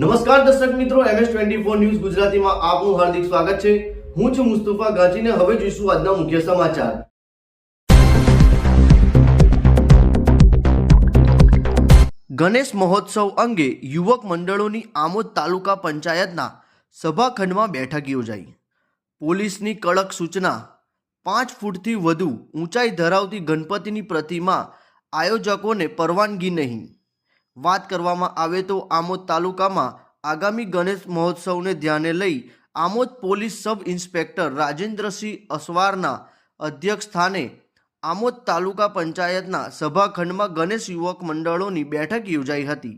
નમસ્કાર દર્શક મિત્રો એમએસ ટ્વેન્ટી ફોર ન્યૂઝ ગુજરાતીમાં આપનું હાર્દિક સ્વાગત છે. હું છું મુસ્તફા ગાજીને હવે જોઈશું આજના મુખ્ય સમાચાર. ગણેશ મહોત્સવ અંગે યુવક મંડળોની આમોદ તાલુકા પંચાયતના સભાખંડમાં બેઠક યોજાઈ. પોલીસની કડક સૂચના, પાંચ ફૂટથી વધુ ઊંચાઈ ધરાવતી ગણપતિની પ્રતિમા આયોજકોને પરવાનગી નહીં. વાત કરવામાં આવે તો આમોદ તાલુકામાં આગામી ગણેશ મહોત્સવને ધ્યાને લઈ Amod police sub inspector Rajendrasinh અસવારના અધ્યક્ષ સ્થાને આમોદ તાલુકા પંચાયતના સભાખંડમાં ગણેશ યુવક મંડળોની બેઠક યોજાઈ હતી.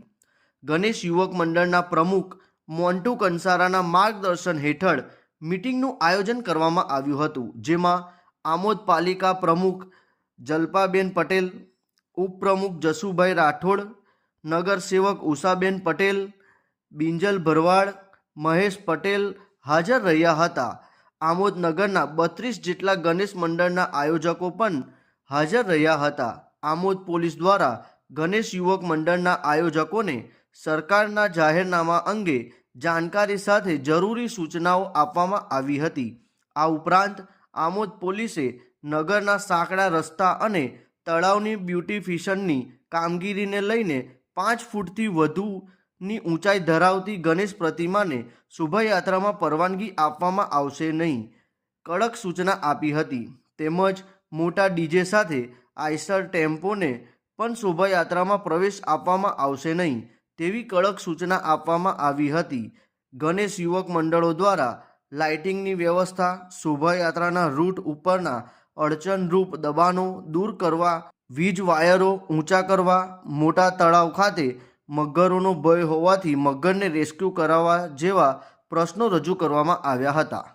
ગણેશ યુવક મંડળના પ્રમુખ મોન્ટુ કંસારાના માર્ગદર્શન હેઠળ મિટિંગનું આયોજન કરવામાં આવ્યું હતું, જેમાં આમોદ પાલિકા પ્રમુખ જલ્પાબેન પટેલ, ઉપપ્રમુખ જસુભાઈ રાઠોડ નગરસેવક ઉષાબેન પટેલ, બિંજલ ભરવાડ, મહેશ પટેલ હાજર રહ્યા હતા. આમોદ નગરના બત્રીસ જેટલા ગણેશ મંડળના આયોજકો પણ હાજર રહ્યા હતા. આમોદ પોલીસ દ્વારા ગણેશ યુવક મંડળના આયોજકોને સરકારના જાહેરનામા અંગે જાણકારી સાથે જરૂરી સૂચનાઓ આપવામાં આવી હતી. આ ઉપરાંત, આમોદ પોલીસે નગરના સાંકડા રસ્તા અને તળાવની બ્યુટિફિશનની કામગીરીને લઈને પાંચ ફૂટથી વધુની ઊંચાઈ ધરાવતી ગણેશ પ્રતિમાને શોભાયાત્રામાં પરવાનગી આપવામાં આવશે નહીં, કડક સૂચના આપી હતી. તેમજ મોટા ડીજે સાથે આઈસર ટેમ્પોને પણ શોભાયાત્રામાં પ્રવેશ આપવામાં આવશે નહીં તેવી કડક સૂચના આપવામાં આવી હતી. ગણેશ યુવક મંડળો દ્વારા લાઇટિંગની વ્યવસ્થા, શોભાયાત્રાના રૂટ ઉપરના અડચણરૂપ દબાણો દૂર કરવા વીજ વાયરો ઊંચા કરવા, મોટા તળાવ ખાતે મગરોનો ભય હોવાથી મગરને રેસ્ક્યુ કરાવવા જેવા પ્રશ્નો રજૂ કરવામાં આવ્યા હતા.